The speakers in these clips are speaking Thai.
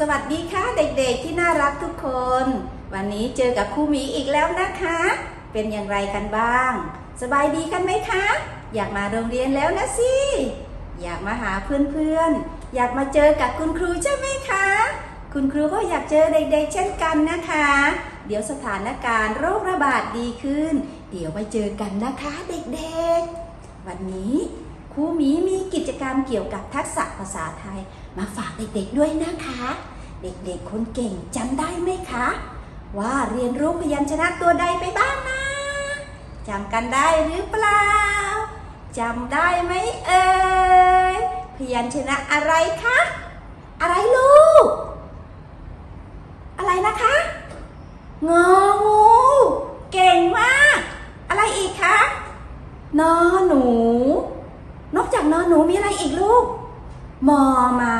สวัสดีค่ะเด็กๆที่น่ารักทุกคน วันนี้เจอกับครูหมีอีกแล้วนะคะ เป็นอย่างไรกันบ้าง สบายดีกันไหมคะ อยากมาโรงเรียนแล้วนะสิอยากมาหาเพื่อนๆ อยากมาเจอกับคุณครูใช่ไหมคะ คุณครูก็อยากเจอเด็กๆเช่นกันนะคะ เดี๋ยวสถานการณ์โรคระบาดดีขึ้น เดี๋ยวไปเจอกันนะคะเด็กๆ วันนี้ ครูหมีมีกิจกรรมเกี่ยวกับทักษะภาษาไทย มาฝากเด็กๆด้วยนะคะ เด็กๆคนเก่งจำได้ไหมคะ ว่าเรียนรู้พยัญชนะตัวใดไปบ้างนะจำกันได้หรือเปล่าจำได้ไหมเอ่ยพยัญชนะอะไรคะอะไรลูก อะไรนะคะงองูเก่งมาก อะไรอีกคะนอหนู นอกจากนอนหนูมีอะไรอีกลูก มอม้า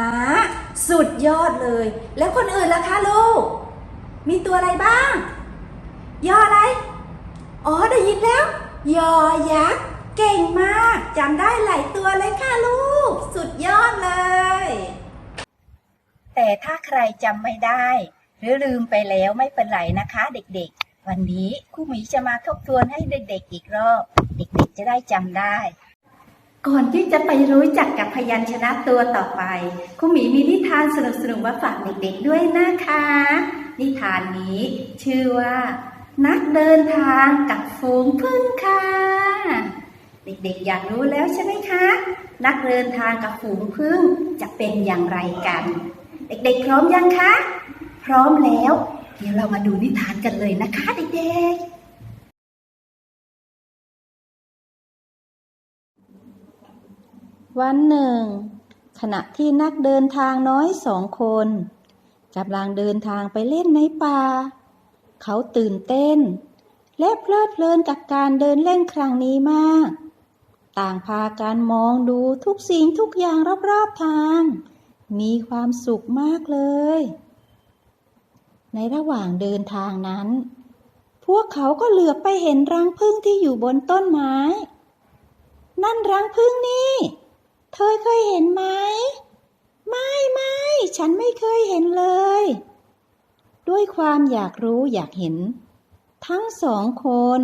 สุดยอดเลย แล้วคนอื่นล่ะคะลูก มีตัวอะไรบ้าง ยออะไร อ๋อได้ยินแล้ว ยอยักษ์ เก่งมากจำได้หลายตัวเลยค่ะลูก สุดยอดเลย แต่ถ้าใครจำไม่ได้ หรือลืมไปแล้วไม่เป็นไรนะคะเด็กๆ วันนี้ครูหมีจะมาทบทวนให้เด็กๆอีกรอบ เด็กๆจะได้จำได้ ก่อนที่จะไปรู้จักกับพยัญชนะตัวต่อไปครูหมีมีนิทานสนุกๆมาฝากเด็กๆด้วยนะคะ นิทานนี้ชื่อว่า นักเดินทางกับฝูงพึ่งค่ะ เด็กๆอยากรู้แล้วใช่ไหมคะ นักเดินทางกับฝูงพึ่งจะเป็นอย่างไรกัน เด็กๆพร้อมยังคะ พร้อมแล้ว เดี๋ยวเรามาดูนิทานกันเลยนะคะ เด็กๆ วันหนึ่ง ขณะที่นักเดินทางน้อยสองคนกำลังเดินทางไปเล่นในป่า เขาตื่นเต้น และเพลิดเพลินกับการเดินเล่นครั้งนี้มาก ต่างพากันมองดูทุกสิ่งทุกอย่างรอบๆทาง มีความสุขมากเลย ในระหว่างเดินทางนั้น พวกเขาก็เหลือบไปเห็นรังผึ้งที่อยู่บนต้นไม้ นั่นรังผึ้งนี่ เธอเคยเห็นไหม ไม่ไม่ฉันไม่เคยเห็นเลย ด้วยความอยากรู้อยากเห็น ทั้งสองคน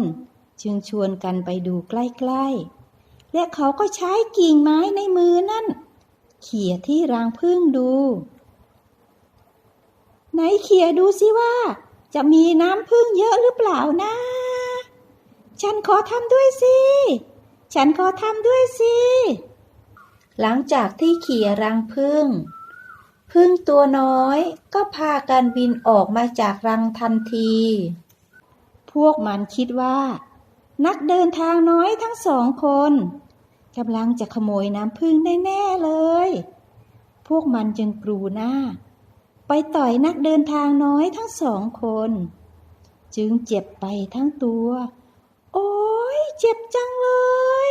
จึงชวนกันไปดูใกล้ๆ และเขาก็ใช้กิ่งไม้ในมือนั่น เขี่ยที่รังผึ้งดู ไหนเขี่ยดูสิว่า จะมีน้ำผึ้งเยอะหรือเปล่านะ ฉันขอทำด้วยสิ ฉันขอทำด้วยสิ หลังจากที่เขี่ยรังผึ้งพึ่งตัวน้อยก็พากันบินออกมาจากรังทันที พวกมันคิดว่า นักเดินทางน้อยทั้งสองคนกำลังจะขโมยน้ำพึ่งแน่ๆเลย พวกมันจึงกรูหน้า ไปต่อยนักเดินทางน้อยทั้งสองคน จึงเจ็บไปทั้งตัว โอ้ยเจ็บจังเลย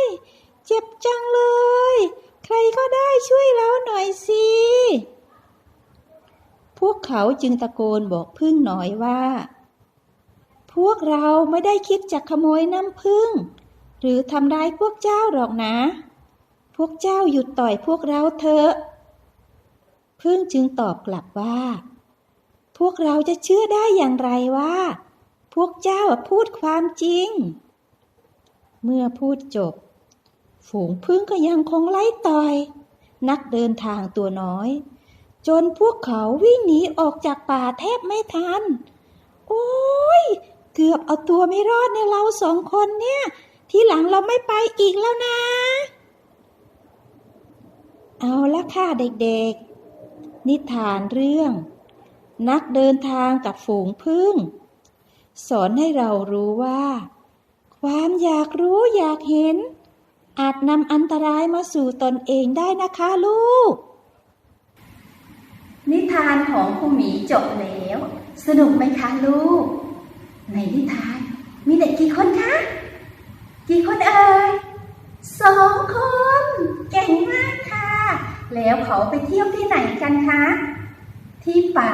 เจ็บจังเลย ใครก็ได้ช่วยเราหน่อยสิ พวกเขาจึงตะโกนบอกพึ่งน้อยว่า พวกเราไม่ได้คิดจะขโมยน้ำพึ่ง หรือทำร้ายพวกเจ้าหรอกนะ พวกเจ้าหยุดต่อยพวกเราเถอะ พึ่งจึงตอบกลับว่า พวกเราจะเชื่อได้อย่างไรว่า พวกเจ้าพูดความจริง เมื่อพูดจบ ฝูงพึ่งก็ยังคงไล่ต่อย นักเดินทางตัวน้อย จนพวกเขาวิ่งหนีออกจากป่าแทบไม่ทัน โอ้ย เกือบเอาตัวไม่รอดในเราสองคนเนี่ย ทีหลังเราไม่ไปอีกแล้วนะ เอาละค่ะเด็กๆ นิทานเรื่อง นักเดินทางกับฝูงพึ่ง สอนให้เรารู้ว่า ความอยากรู้อยากเห็น อาจนำอันตรายมาสู่ตนเองได้นะคะลูก นิทานของครูหมีจบแล้ว สนุกไหมคะลูก ในนิทานมีเด็กกี่คนคะ กี่คนเอ่ยสองคน เก่งมากค่ะ แล้วเขาไปเที่ยวที่ไหนกันคะ ที่ป่า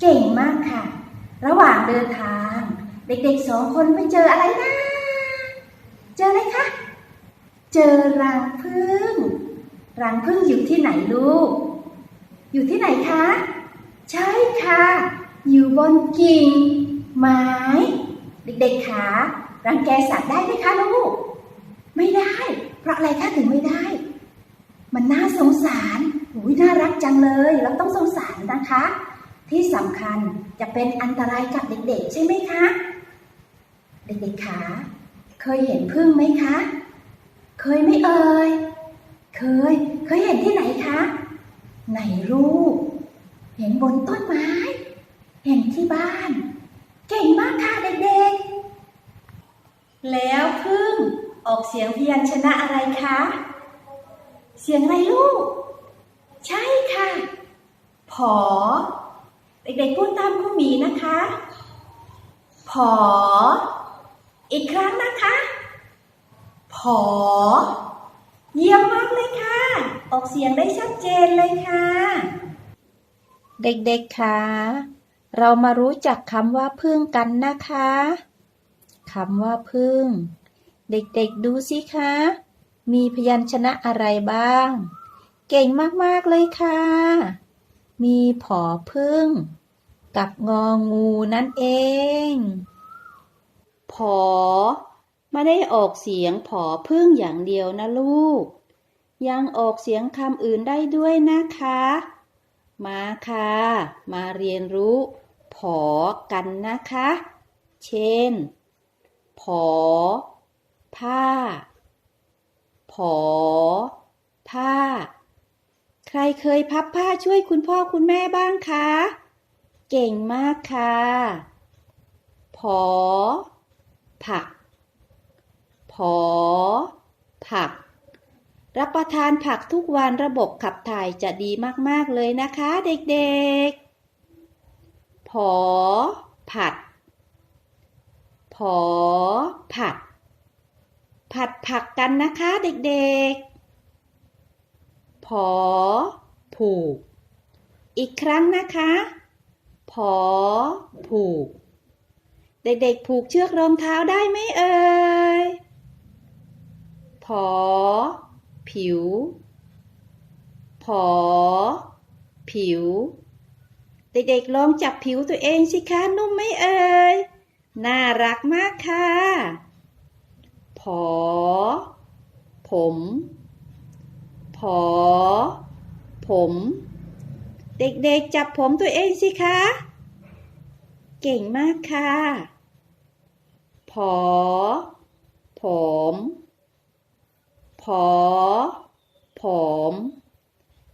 เก่งมากค่ะ ระหว่างเดินทาง เด็กๆสองคนไปเจออะไรนะ เจออะไรคะ เจอรังผึ้งรังผึ้งอยู่ที่ไหนลูก อยู่ที่ไหนคะ ใช่ค่ะ อยู่บนกิ่งไม้ เด็กๆขารังแกสัตว์ได้ไหมคะลูก ไม่ได้ เพราะอะไรคะถึงไม่ได้ มันน่าสงสารอุ้ยน่ารักจังเลย เราต้องสงสารนะคะ ที่สำคัญจะเป็นอันตรายกับเด็กๆ ใช่ไหมคะ เด็กๆขาเคยเห็นพึ่งไหมคะ ยไม่เอ่ย เคย เคยเห็นที่ไหนคะในรูป เห็นบนต้นไม้ เห็นที่บ้าน เก่งมากค่ะเด็กๆ แล้วพึ่งออกเสียงพยัญชนะอะไรคะ เสียงอะไรลูก ใช่ค่ะ ผอ เด็กๆพูดตามครูหมีนะคะ ผอ อีกครั้งนะคะ ผอเยี่ยมมากเลยค่ะ ออกเสียงได้ชัดเจนเลยค่ะ เด็กๆคะเรามารู้จักคำว่าพึ่งกันนะคะคำว่าพึ่ง เด็กๆดูสิคะ มีพยัญชนะอะไรบ้าง เก่งมากๆเลยค่ะ มีผอพึ่ง กับงองูนั่นเอง ผอ ไม่ได้ออกเสียงผอพึ่งอย่างเดียวนะลูก ยังออกเสียงคำอื่นได้ด้วยนะคะ มาค่ะ มาเรียนรู้ผอกันนะคะ เช่น ผอ ผ้า ผอ ผ้า ใครเคยพับผ้าช่วยคุณพ่อคุณแม่บ้างคะ เก่งมากค่ะ ผอ ผัก ผอ ผัก รับประทานผักทุกวันระบบขับถ่ายจะดีมาก ๆ เลยนะคะเด็กๆ ผอ ผัด ผอ ผัด ผัดผักกันนะคะเด็กๆ ผอ ผูก อีกครั้งนะคะ ผอ ผูกเด็กๆ ผูกเชือกรองเท้าได้ไหมเอ่ย ผอ ผิว ผอ ผิว เด็กๆลองจับผิวตัวเองสิคะ นุ่มไหมเอ่ย น่ารักมากค่ะ ผอ ผม ผอ ผม เด็กๆจับผมตัวเองสิคะ เก่งมากค่ะ ผอ ผม ผอ ผอม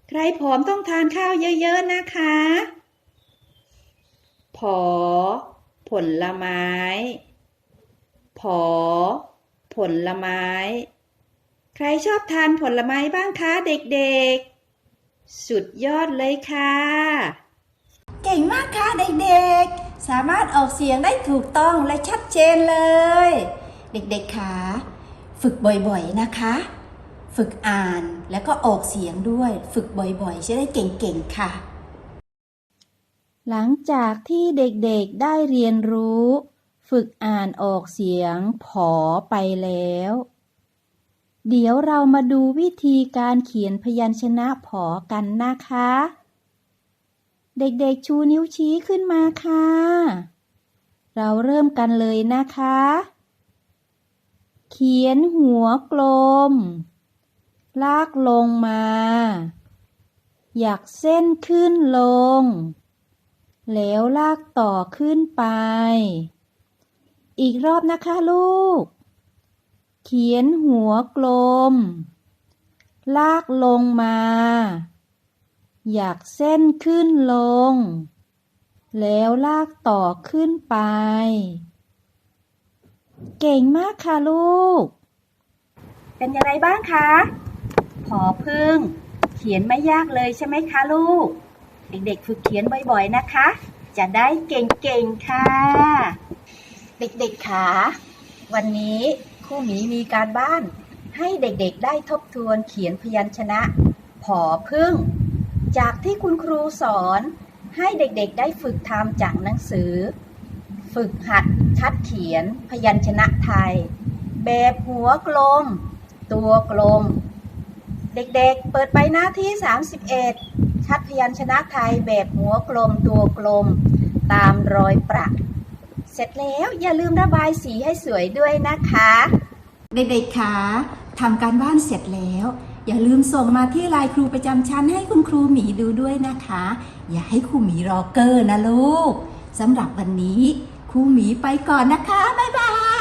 ใครผอมต้องทานข้าวเยอะๆนะคะ ผอ ผลไม้ ผอ ผลไม้ ใครชอบทานผลไม้บ้างคะเด็กๆ สุดยอดเลยค่ะ เก่งมากค่ะเด็กๆ สามารถออกเสียงได้ถูกต้องและชัดเจนเลย เด็กๆค่ะฝึกบ่อยๆ นะคะ ฝึกอ่านแล้วก็ออกเสียงด้วย ฝึกบ่อยๆ จะได้เก่งๆ ค่ะ หลังจากที่เด็กๆได้เรียนรู้ ฝึกอ่านออกเสียงผอไปแล้ว เดี๋ยวเรามาดูวิธีการเขียนพยัญชนะผอกันนะคะ เด็กๆชูนิ้วชี้ขึ้นมาค่ะ เราเริ่มกันเลยนะคะ เขียนหัวกลม ลากลงมา อยากเส้นขึ้นลง แล้วลากต่อขึ้นไป อีกรอบนะคะลูก เขียนหัวกลม ลากลงมา อยากเส้นขึ้นลง แล้วลากต่อขึ้นไป เก่งมากค่ะลูก เป็นยังไงบ้างคะ อพึ่ง เขียนไม่ยากเลยใช่ไหมคะลูก เด็กๆ ฝึกเขียนบ่อยๆนะคะ จะได้เก่งๆ ค่ะ เด็กๆค่ะวันนี้ครูหมีมีการบ้าน ให้เด็กๆ ได้ทบทวนเขียนพยัญชนะ ผอพึ่ง จากที่คุณครูสอนให้เด็กๆ ได้ฝึกทำจากหนังสือ ฝึกหัดคัดเขียนพยัญชนะไทย แบบหัวกลม ตัวกลม เด็กๆ เปิดไปหน้าที่ 31ชัดพยัญชนะไทยแบบหัวกลมตัวกลม ตามรอยประเสร็จแล้วอย่าลืมระบายสีให้สวยด้วยนะคะ เด็กๆคะทำการบ้านเสร็จแล้ว อย่าลืมส่งมาที่ไลน์ครูประจำชั้นให้คุณครูหมีดูด้วยนะคะ อย่าให้ครูหมีรอเกอร์นะลูกสำหรับวันนี้ครูหมีไปก่อนนะคะ บ๊ายบาย